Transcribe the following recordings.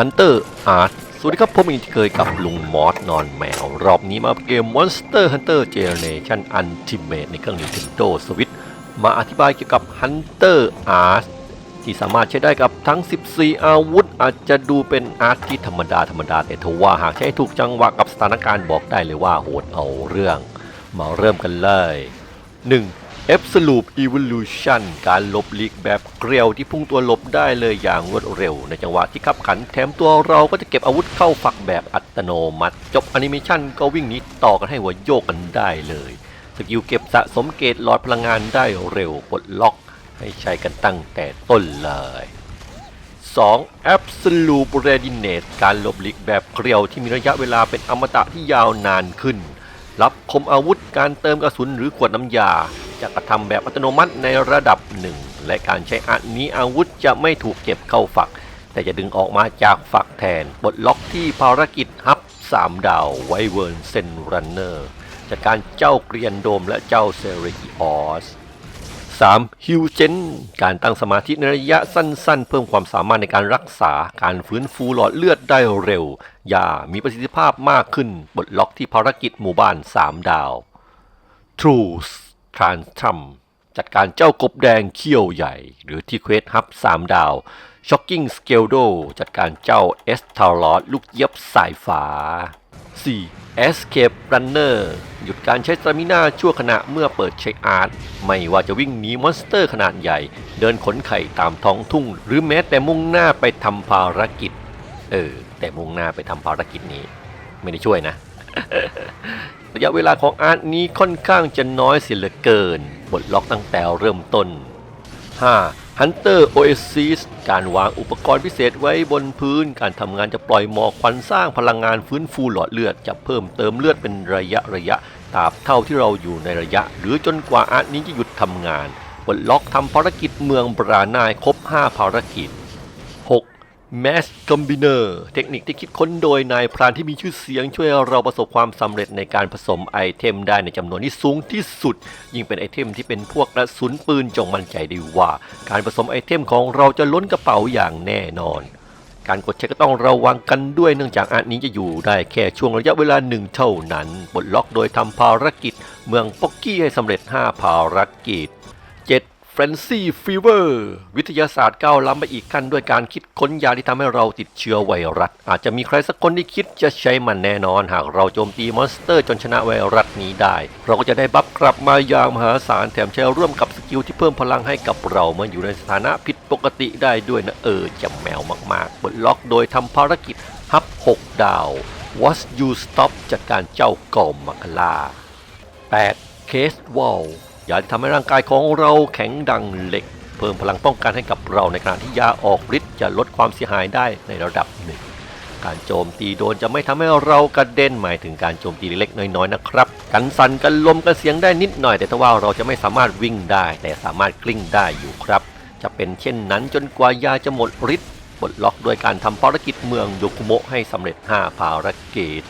ฮันเตอร์อาร์ตสวัสดีครับ ผมอีกที่เคยกับลุงมอสนอนแมว รอบนี้มาเกม Monster Hunter Generation Ultimate ในเครื่อง Nintendo Switch มาอธิบายเกี่ยวกับ Hunter Art ที่สามารถใช้ได้กับทั้ง 14 อาวุธ อาจจะดูเป็นอาร์ตที่ธรรมดาธรรมดาแต่ทว่าหากใช้ถูกจังหวะกับสถานการณ์บอกได้เลยว่าโหดเอาเรื่อง มาเริ่มกันเลย 1. Absolute Evolution การหลบหลีกแบบเกลียวที่พุ่งตัวหลบได้เลยอย่างรวดเร็ว ในจังหวะที่ขับขันแถมตัวเราก็จะเก็บอาวุธเข้าฝักแบบอัตโนมัติ จบแอนิเมชันก็วิ่งหนีต่อกันให้หัวโยกกันได้เลย สกิลเก็บสะสมเกตหลอดพลังงานได้เร็วปลดล็อกให้ใช้กันตั้งแต่ต้นเลย 2. Absolute Readiness การหลบหลีกแบบเกลียวที่มีระยะเวลาเป็นอมตะที่ยาวนานขึ้น รับคมอาวุธการเติมกระสุนหรือขวดน้ำยา จะกระทำแบบอัตโนมัติในระดับหนึ่งและการใช้อานี้อาวุธจะไม่ถูกเก็บเข้าฝัก แต่จะดึงออกมาจากฝักแทนปลดล็อกที่ภารกิจฮับ 3 ดาวไวเวิร์นเซนรันเนอร์จากการเจ้าเกรียนโดมและเจ้าเซเรกิออส 3. ฮิวเจนการตั้งสมาธิในระยะสั้นๆ เพิ่มความสามารถในการรักษาการฟื้นฟูหลอดเลือดได้เร็ว ยามีประสิทธิภาพมากขึ้นปลดล็อกที่ภารกิจหมู่บ้าน 3 ดาว Truth Tantrum จัดการเจ้ากบแดงเขี้ยวใหญ่ หรือที่เควสฮับ3ดาว Shocking s k e l d o จัดการเจ้า e s t a r o t ลูกเย็บสายฟ้า 4. Escape Runner หยุดการใช้สตามิน่าชั่วขณะเมื่อเปิดเช็คอาร์ตไม่ว่าจะวิ่งหนีมอนสเตอร์ขนาดใหญ่ เดินขนไข่ตามท้องทุ่ง หรือแม้แต่มุ่งหน้าไปทำภารกิจ เออ แต่มุ่งหน้าไปทำภารกิจนี้ ไม่ได้ช่วยนะ ระยะเวลาของอาร์ตนี้ค่อนข้างจะน้อยเสียเหลือเกินบทล็อกตั้งแต่เริ่มต้น 5. Hunter Oasis การวางอุปกรณ์พิเศษไว้บนพื้น การทำงานจะปล่อยหมอกควันสร้างพลังงานฟื้นฟูหลอดเลือด จะเพิ่มเติมเลือดเป็นระยะระยะตราบเท่าที่เราอยู่ในระยะ หรือจนกว่าอาร์ตนี้จะหยุดทำงานปลดล็อกทำภารกิจเมืองบรานายครบ 5 ภารกิจ 6. Mass Combiner เทคนิคที่คิดค้นโดยนายพรานที่มีชื่อเสียงช่วยเราประสบความสำเร็จในการผสมไอเทมได้ในจำนวนที่สูงที่สุด ยิ่งเป็นไอเทมที่เป็นพวกกระสุนปืนจงมั่นใจได้ว่า การผสมไอเทมของเราจะล้นกระเป๋าอย่างแน่นอน การกดเช็คก็ต้องระวังกันด้วยเนื่องจากอันนี้จะอยู่ได้แค่ช่วงระยะเวลาหนึ่งเท่านั้นปลดล็อกโดยทำภารกิจ เมืองป๊อกกี้ให้สำเร็จ 5 ภารกิจ 7. Frenzy Fever วิทยาศาสตร์ก้าวล้ำไปอีกขั้นด้วยการคิดค้นยาที่ทำให้เราติดเชื้อไวรัส อาจจะมีใครสักคนที่คิดจะใช้มันแน่นอน หากเราโจมตีมอนสเตอร์จนชนะไวรัสนี้ได้ เราก็จะได้บัฟกลับมายางมหาศาลแถมใช้ร่วมกับสกิลที่เพิ่มพลังให้กับเราเมื่ออยู่ในสถานะผิดปกติได้ด้วยนะเออจะแมวมากๆปลดล็อกโดยทำภารกิจฮับ 6 ดาว What You Stop จัดการเจ้ากอมมักลา 8. Case Wall ยาที่ทำให้ร่างกายของเราแข็งดังเหล็ก เพิ่มพลังป้องกันให้กับเราในขณะที่ยาออกฤทธิ์จะลดความเสียหายได้ในระดับหนึ่งการโจมตีโดนจะไม่ทำให้เรากระเด็นหมายถึงการโจมตีเล็กๆน้อยๆนะครับ กันสั่นกันลมกันเสียงได้นิดหน่อย แต่ถ้าว่าเราจะไม่สามารถวิ่งได้ แต่สามารถกลิ้งได้อยู่ครับ จะเป็นเช่นนั้นจนกว่ายาจะหมดฤทธิ์ปลดล็อกโดยการทำภารกิจเมืองโยคุโมะให้สำเร็จ 5 ภารกิจ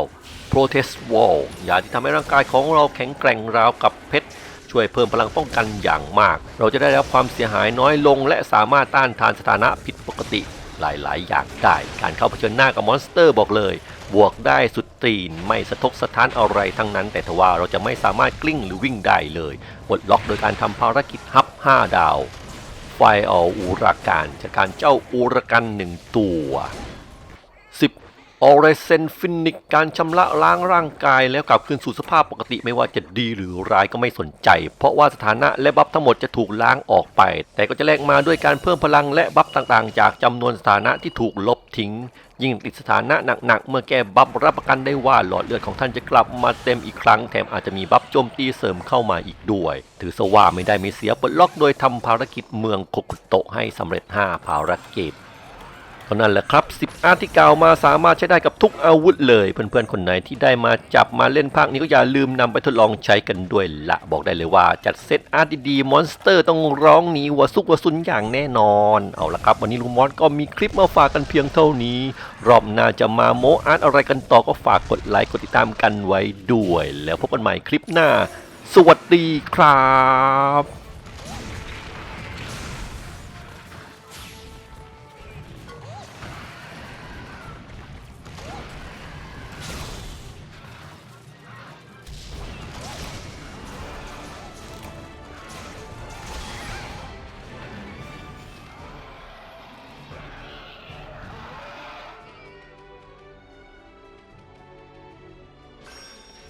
9. Protest Wall ยาที่ทำให้ร่างกายของเราแข็งแกร่งราวกับเพชร ช่วยเพิ่มพลังป้องกันอย่างมาก เราจะได้รับความเสียหายน้อยลง และสามารถต้านทานสถานะผิดปกติหลาย ๆ อย่างได้ การเข้าเผชิญหน้ากับมอนสเตอร์บอกเลย บวกได้สุดตีน ไม่สะทกสะท้านอะไรทั้งนั้น แต่ทว่าเราจะไม่สามารถกลิ้งหรือวิ่งได้เลยปลดล็อกโดยการทำภารกิจฮับ 5 ดาว ไฟเอาอูราการจากการเจ้าอูรากันหนึ่งตัว 10. ออเรเซนฟินิกการชำระล้างร่างกายแล้วกลับคืนสู่สภาพปกติไม่ว่าจะดีหรือร้ายก็ไม่สนใจ เพราะว่าสถานะและบัฟทั้งหมดจะถูกล้างออกไป แต่ก็จะแลกมาด้วยการเพิ่มพลังและบัฟต่างๆ จากจำนวนสถานะที่ถูกลบทิ้ง ยิ่งติดสถานะหนักๆ เมื่อแก้บัฟรับประกันได้ว่าหลอดเลือดของท่านจะกลับมาเต็มอีกครั้งแถมอาจจะมีบัฟโจมตีเสริมเข้ามาอีกด้วย ถือซะว่าไม่ได้ไม่เสียปลดล็อกโดยทำภารกิจเมืองโคกุโตะให้สำเร็จ 5 ภารกิจานั้นแหละครับ10อาร์ที่กล่าวมาสามารถใช้ได้กับทุกอาวุธเลย เพื่อนๆคนไหนที่ได้มาจับมาเล่นภาคนี้ก็อย่าลืมนำไปทดลองใช้กันด้วยละบอกได้เลยว่าจัดเซตอาร์ตดีๆมอนสเตอร์ต้องร้องหนีหัวซุกหัวซุนอย่างแน่นอนเอาละครับ วันนี้ลุงมอสก็มีคลิปมาฝากกันเพียงเท่านี้ รอบหน้าจะมาโมอาร์ตอะไรกันต่อก็ฝากกดไลค์กดติดตามกันไว้ด้วย แล้วพบกันใหม่คลิปหน้า สวัสดีครับ